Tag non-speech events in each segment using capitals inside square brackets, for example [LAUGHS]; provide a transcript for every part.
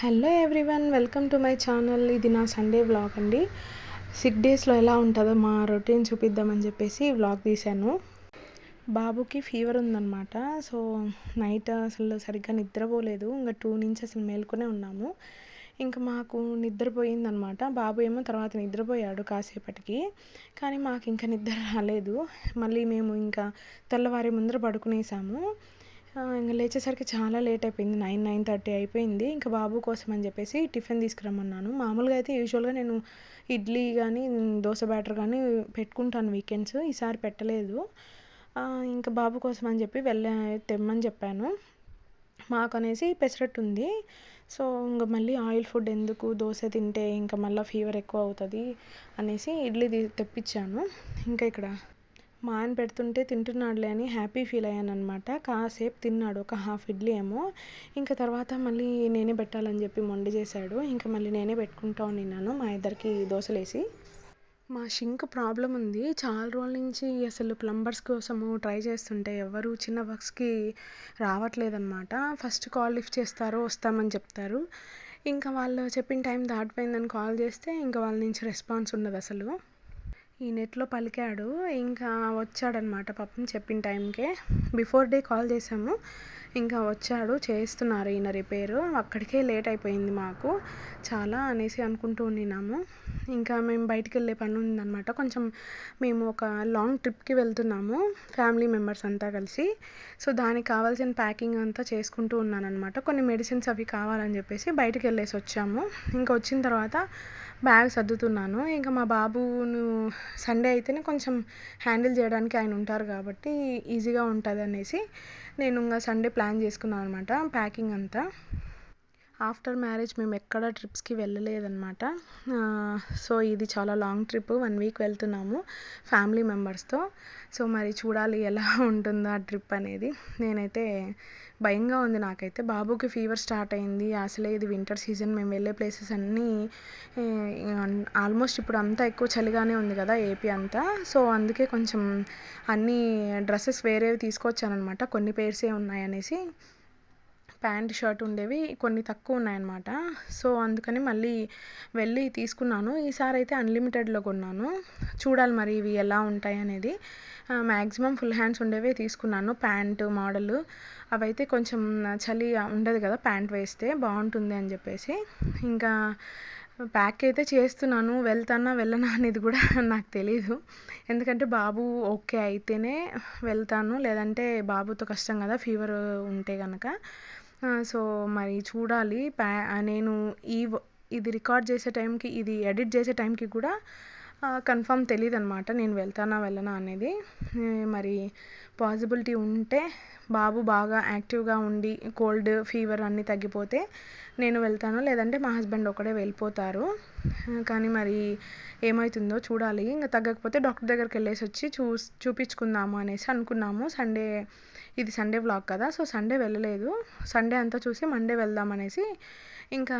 Hello everyone welcome to my channel. ఇది నా Sunday vlog అండి. సిక్ డేస్లో ఎలా ఉంటుందో మా రొటీన్ చూపిద్దామని చెప్పేసి వ్లాగ్ తీశాను. బాబుకి ఫీవర్ ఉందన్నమాట. సో నైట్ అసలు సరిగ్గా నిద్రపోలేదు. ఇంకా టూ నుంచి అసలు మేల్కొనే ఉన్నాము. ఇంకా మాకు నిద్రపోయిందనమాట బాబు ఏమో తర్వాత నిద్రపోయాడు కాసేపటికి. కానీ మాకు ఇంకా నిద్ర రాలేదు. మళ్ళీ మేము ఇంకా తెల్లవారి ముందర పడుకునేసాము. ఇంకా లేచేసరికి చాలా లేట్ అయిపోయింది. నైన్ నైన్ థర్టీ అయిపోయింది. ఇంకా బాబు కోసం అని చెప్పేసి టిఫిన్ తీసుకురమ్మన్నాను. మామూలుగా అయితే యూజువల్గా నేను ఇడ్లీ కానీ దోశ బ్యాటర్ కానీ పెట్టుకుంటాను వీకెండ్స్ ఈసారి పెట్టలేదు. ఇంకా బాబు కోసం అని చెప్పి వెళ్ళ తెమ్మని చెప్పాను. మాకు అనేసి పెసరట్టు ఉంది. సో ఇంకా మళ్ళీ ఆయిల్ ఫుడ్ ఎందుకు దోశ తింటే ఇంకా మళ్ళీ ఫీవర్ ఎక్కువ అవుతుంది అనేసి ఇడ్లీ తెప్పించాను. ఇంకా ఇక్కడ మా ఆయన పెడుతుంటే తింటున్నాడులే అని హ్యాపీ ఫీల్ అయ్యాను అనమాట కాసేపు తిన్నాడు ఒక హాఫ్ ఇడ్లీ ఏమో. ఇంకా తర్వాత మళ్ళీ నేనే పెట్టాలని చెప్పి మొండి చేశాడు. ఇంకా మళ్ళీ నేనే పెట్టుకుంటా ఉన్నాను మా ఇద్దరికి దోశలేసి. మా షింక్ ప్రాబ్లం ఉంది. చాలా రోజుల నుంచి అసలు ప్లంబర్స్ కోసము ట్రై చేస్తుంటే ఎవరు చిన్న వర్క్స్కి రావట్లేదన్నమాట. ఫస్ట్ కాల్ లిఫ్ట్ చేస్తారో వస్తామని చెప్తారు. ఇంకా వాళ్ళు చెప్పిన టైం దాటిపోయిందని కాల్ చేస్తే ఇంకా వాళ్ళ నుంచి రెస్పాన్స్ ఉండదు అసలు. ఈ నెట్లో పలికాడు. ఇంకా వచ్చాడనమాట పాపం చెప్పిన టైంకే. బిఫోర్ డే కాల్ చేసాము ఇంకా వచ్చాడు చేస్తున్నారు ఈయన రిపేరు. అక్కడికే లేట్ అయిపోయింది మాకు. చాలా అనేసి అనుకుంటూ ఉండినాము ఇంకా మేము బయటికి వెళ్ళే పని ఉందన్నమాట కొంచెం మేము ఒక లాంగ్ ట్రిప్కి వెళ్తున్నాము ఫ్యామిలీ మెంబర్స్ అంతా కలిసి. సో దానికి కావాల్సిన ప్యాకింగ్ అంతా చేసుకుంటూ ఉన్నానమాట కొన్ని మెడిసిన్స్ అవి కావాలని చెప్పేసి బయటికి వెళ్ళేసి వచ్చాము. ఇంకా వచ్చిన తర్వాత బ్యాగ్ సర్దుతున్నాను. ఇంకా మా బాబును సండే అయితేనే కొంచెం హ్యాండిల్ చేయడానికి ఆయన ఉంటారు కాబట్టి ఈజీగా ఉంటుంది అనేసి నేను ఇంకా సండే ప్లాన్ చేసుకున్నాను అనమాట ప్యాకింగ్ అంతా. ఆఫ్టర్ మ్యారేజ్ మేము ఎక్కడ ట్రిప్స్కి వెళ్ళలేదన్నమాట. సో ఇది చాలా లాంగ్ ట్రిప్ వన్ వీక్ వెళ్తున్నాము ఫ్యామిలీ మెంబర్స్తో. సో మరి చూడాలి ఎలా ఉంటుందో ఆ ట్రిప్ అనేది. నేనైతే భయంగా ఉంది నాకైతే. బాబుకి ఫీవర్ స్టార్ట్ అయింది. అసలే ఇది వింటర్ సీజన్ మేము వెళ్ళే ప్లేసెస్ అన్నీ ఆల్మోస్ట్ ఇప్పుడు అంతా ఎక్కువ చలిగానే ఉంది కదా ఏపీ అంతా. సో అందుకే కొంచెం అన్ని డ్రెస్సెస్ వేరేవి తీసుకొచ్చానమాట కొన్ని పేర్సే ఉన్నాయనేసి. ప్యాంట్ షర్ట్ ఉండేవి కొన్ని తక్కువ ఉన్నాయన్నమాట. సో అందుకని మళ్ళీ వెళ్ళి తీసుకున్నాను. ఈసారి అయితే అన్లిమిటెడ్లో కొన్నాను. చూడాలి మరి ఇవి ఎలా ఉంటాయి అనేది. మ్యాక్సిమం ఫుల్ హ్యాండ్స్ ఉండేవే తీసుకున్నాను. ప్యాంట్ మోడల్ అవైతే కొంచెం చలి ఉండదు కదా ప్యాంట్ వేస్తే బాగుంటుంది అని చెప్పేసి. ఇంకా ప్యాక్ అయితే చేస్తున్నాను. వెళ్తానా వెళ్ళనా అనేది కూడా [LAUGHS] నాకు తెలీదు. ఎందుకంటే బాబు ఓకే అయితేనే వెళ్తాను. లేదంటే బాబుతో కష్టం కదా ఫీవర్ ఉంటే కనుక సో మరి చూడాలి. ప్యా నేను ఈ ఇది రికార్డ్ చేసే టైంకి ఇది ఎడిట్ చేసే టైంకి కూడా కన్ఫామ్ తెలియదు అనమాట నేను వెళ్తానా వెళ్ళనా అనేది. మరి పాసిబిలిటీ ఉంటే బాబు బాగా యాక్టివ్గా ఉండి కోల్డ్ ఫీవర్ అన్నీ తగ్గిపోతే నేను వెళ్తాను. లేదంటే మా హస్బెండ్ ఒకడే వెళ్ళిపోతారు. కానీ మరి ఏమవుతుందో చూడాలి. ఇంకా తగ్గకపోతే డాక్టర్ దగ్గరికి వెళ్ళేసి వచ్చి చూ చూపించుకుందాము అనేసి అనుకున్నాము. సండే ఇది సండే వ్లాగ్ కదా సో సండే వెళ్ళలేదు. సండే అంతా చూసి మండే వెళ్దాం అనేసి ఇంకా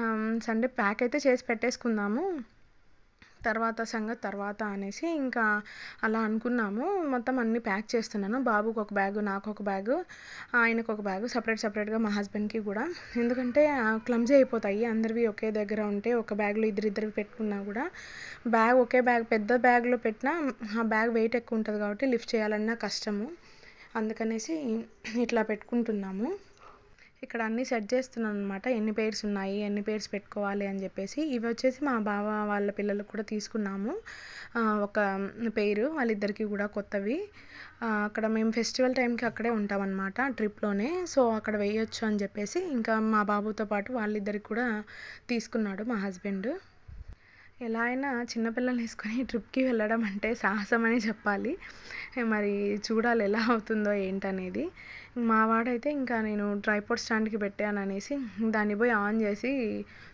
సండే ప్యాక్ అయితే చేసి పెట్టేసుకుందాము. తర్వాత సంగతి తర్వాత అనేసి ఇంకా అలా అనుకున్నాము. మొత్తం అన్ని ప్యాక్ చేస్తున్నాను. బాబుకి ఒక బ్యాగు నాకు ఒక బ్యాగు ఆయనకు ఒక బ్యాగు సపరేట్ సపరేట్గా మా హస్బెండ్కి కూడా. ఎందుకంటే క్లమ్జీ అయిపోతాయి. అందరివి ఒకే దగ్గర ఉంటే ఒక బ్యాగ్లో ఇద్దరిద్దరివి పెట్టుకున్నా కూడా బ్యాగ్ ఒకే బ్యాగ్ పెద్ద బ్యాగ్లో పెట్టినా ఆ బ్యాగ్ వెయిట్ ఎక్కువ ఉంటుంది కాబట్టి లిఫ్ట్ చేయాలన్నా కష్టము. అందుకనేసి ఇట్లా పెట్టుకుంటున్నాము. ఇక్కడ అన్నీ సెట్ చేస్తున్నాను అనమాట ఎన్ని పేర్స్ ఉన్నాయి ఎన్ని పేర్స్ పెట్టుకోవాలి అని చెప్పేసి. ఇవి వచ్చేసి మా బావ వాళ్ళ పిల్లలకు కూడా తీసుకున్నాము. ఒక పేరు వాళ్ళిద్దరికి కూడా కొత్తవి. అక్కడ మేము ఫెస్టివల్ టైంకి అక్కడే ఉంటామన్నమాట ట్రిప్లోనే సో అక్కడ వేయొచ్చు అని చెప్పేసి ఇంకా మా బాబుతో పాటు వాళ్ళిద్దరికి కూడా తీసుకున్నాడు మా హస్బెండ్ ఎలా అయినా చిన్నపిల్లల్ని వేసుకొని ట్రిప్కి వెళ్ళడం అంటే సాహసం అని చెప్పాలి మరి చూడాలి ఎలా అవుతుందో ఏంటనేది. మా వాడైతే ఇంకా నేను ట్రైపాడ్ స్టాండ్కి పెట్టాను అనేసి దాన్ని పోయి ఆన్ చేసి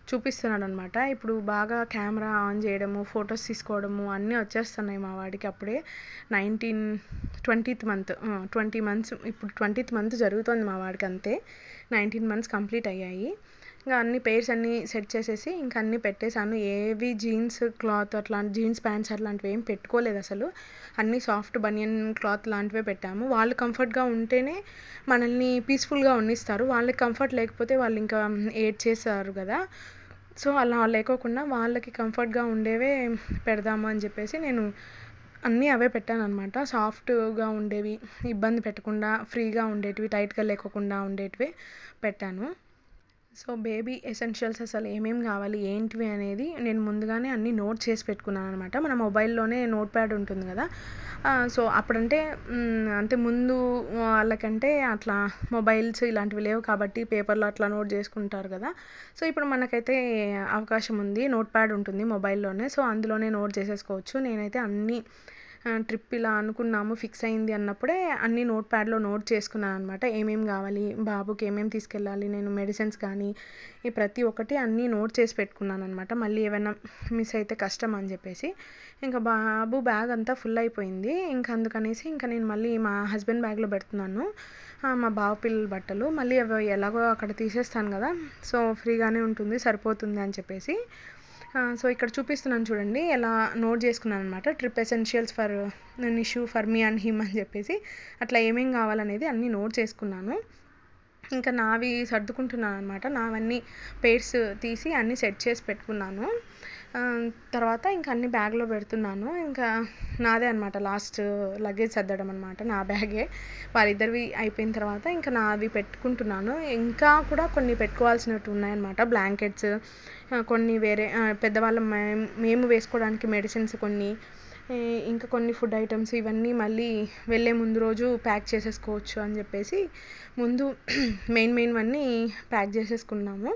చూపిస్తున్నాడు అనమాట ఇప్పుడు బాగా కెమెరా ఆన్ చేయడము ఫొటోస్ తీసుకోవడము అన్నీ వచ్చేస్తున్నాయి మా వాడికి అప్పుడే. Nineteen twentieth month twenty months ఇప్పుడు ట్వంటీత్ మంత్ జరుగుతుంది మా వాడికి అంతే. నైన్టీన్ మంత్స్ కంప్లీట్ అయ్యాయి. ఇంకా అన్ని పేర్స్ అన్నీ సెట్ చేసేసి ఇంకా అన్నీ పెట్టేశాను. ఏవి జీన్స్ క్లాత్ అట్లాంటి జీన్స్ ప్యాంట్స్ అట్లాంటివి ఏం పెట్టుకోలేదు అసలు. అన్నీ సాఫ్ట్ బనియన్ క్లాత్ లాంటివే పెట్టాము. వాళ్ళు కంఫర్ట్గా ఉంటేనే మనల్ని పీస్ఫుల్గా ఉన్నిస్తారు. వాళ్ళకి కంఫర్ట్ లేకపోతే వాళ్ళు ఇంకా ఏడ్ చేస్తారు కదా. సో అలా లేకోకుండా వాళ్ళకి కంఫర్ట్గా ఉండేవే పెడదాము అని చెప్పేసి నేను అన్నీ అవే పెట్టాను అనమాట సాఫ్ట్గా ఉండేవి ఇబ్బంది పెట్టకుండా ఫ్రీగా ఉండేటివి టైట్గా లేకోకుండా ఉండేటివి పెట్టాను. సో బేబీ ఎసెన్షియల్స్ అసలు ఏమేమి కావాలి ఏంటివి అనేది నేను ముందుగానే అన్నీ నోట్ చేసి పెట్టుకున్నాను అనమాట మన మొబైల్లోనే నోట్ ప్యాడ్ ఉంటుంది కదా. సో అప్పుడంటే అంటే ముందు వాళ్ళకంటే అట్లా మొబైల్స్ ఇలాంటివి లేవు కాబట్టి పేపర్లో అట్లా నోట్ చేసుకుంటారు కదా. సో ఇప్పుడు మనకైతే అవకాశం ఉంది నోట్ ప్యాడ్ ఉంటుంది మొబైల్లోనే. సో అందులోనే నోట్ చేసేసుకోవచ్చు. నేనైతే అన్నీ ట్రిప్ ఇలా అనుకున్నాము ఫిక్స్ అయింది అన్నప్పుడే అన్నీ నోట్ ప్యాడ్లో నోట్ చేసుకున్నాను అనమాట ఏమేమి కావాలి బాబుకి ఏమేమి తీసుకెళ్ళాలి నేను మెడిసిన్స్ కానీ ఈ ప్రతి ఒక్కటి అన్నీ నోట్ చేసి పెట్టుకున్నాను అనమాట మళ్ళీ ఏమైనా మిస్ అయితే కష్టం అని చెప్పేసి. ఇంకా బాబు బ్యాగ్ అంతా ఫుల్ అయిపోయింది. ఇంకా అందుకనేసి ఇంకా నేను మళ్ళీ మా హస్బెండ్ బ్యాగ్లో పెడుతున్నాను. మా బావ పిల్లల బట్టలు. మళ్ళీ అవి ఎలాగో అక్కడ తీసేస్తాను కదా. సో ఫ్రీగానే ఉంటుంది సరిపోతుంది అని చెప్పేసి. సో ఇక్కడ చూపిస్తున్నాను చూడండి ఎలా నోట్ చేసుకున్నాను అనమాట trip essentials for Nishu for me and him అని చెప్పేసి. అట్లా ఏమేం కావాలనేది అన్నీ నోట్ చేసుకున్నాను. ఇంకా నావి సర్దుకుంటున్నాను అనమాట నావన్నీ పేర్స్ తీసి అన్నీ సెట్ చేసి పెట్టుకున్నాను. తర్వాత ఇంకా అన్ని బ్యాగ్లో పెడుతున్నాను. ఇంకా నాదే అనమాట లాస్ట్ లగేజ్ సర్దడం అనమాట నా బ్యాగే. వాళ్ళిద్దరివి అయిపోయిన తర్వాత ఇంకా నావి పెట్టుకుంటున్నాను. ఇంకా కూడా కొన్ని పెట్టుకోవాల్సినట్టు ఉన్నాయన్నమాట బ్లాంకెట్స్ కొన్ని వేరే పెద్దవాళ్ళ మేము వేసుకోవడానికి మెడిసిన్స్ కొన్ని ఇంకా కొన్ని ఫుడ్ ఐటమ్స్ ఇవన్నీ మళ్ళీ వెళ్ళే ముందు రోజు ప్యాక్ చేసేసుకోవచ్చు అని చెప్పేసి ముందు [CLEARS THROAT] మెయిన్ మెయిన్ అన్నీ ప్యాక్ చేసేసుకున్నాము.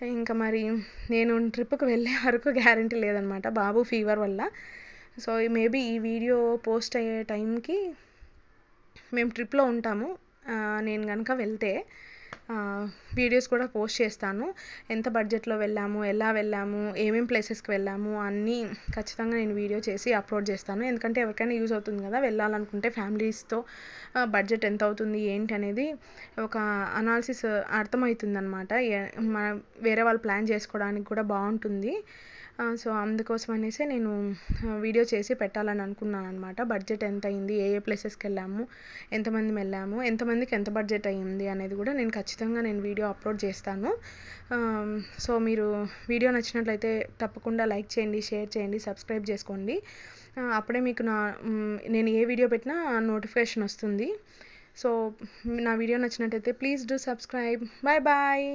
ఇంకా మరి నేను ట్రిప్కి వెళ్ళే వరకు గ్యారంటీ లేదనమాట బాబు ఫీవర్ వల్ల. సో మేబీ ఈ వీడియో పోస్ట్ అయ్యే టైంకి మేము ట్రిప్లో ఉంటాము. నేను కనుక వెళ్తే వీడియోస్ కూడా పోస్ట్ చేస్తాను. ఎంత బడ్జెట్లో వెళ్ళాము ఎలా వెళ్ళాము ఏమేం ప్లేసెస్కి వెళ్ళాము అన్నీ ఖచ్చితంగా నేను వీడియో చేసి అప్లోడ్ చేస్తాను. ఎందుకంటే ఎవరికైనా యూజ్ అవుతుంది కదా వెళ్ళాలనుకుంటే ఫ్యామిలీస్తో బడ్జెట్ ఎంత అవుతుంది ఏంటి అనేది ఒక అనాలిసిస్ అర్థమవుతుంది అనమాట మన వేరే వాళ్ళు ప్లాన్ చేసుకోవడానికి కూడా బాగుంటుంది. సో అందుకోసం అనేసి నేను వీడియో చేసి పెట్టాలని అనుకున్నాను అనమాట బడ్జెట్ ఎంత అయింది ఏ ఏ ప్లేసెస్కి వెళ్ళాము? ఎంతమంది వెళ్ళాము? ఎంతమందికి ఎంత బడ్జెట్ అయ్యింది అనేది కూడా నేను ఖచ్చితంగా నేను వీడియో అప్లోడ్ చేస్తాను. సో మీరు వీడియో నచ్చినట్లయితే తప్పకుండా లైక్ చేయండి షేర్ చేయండి సబ్స్క్రైబ్ చేసుకోండి. అప్పుడే మీకు నా నేను ఏ వీడియో పెట్టినా నోటిఫికేషన్ వస్తుంది. సో నా వీడియో నచ్చినట్టయితే please do subscribe. Bye bye.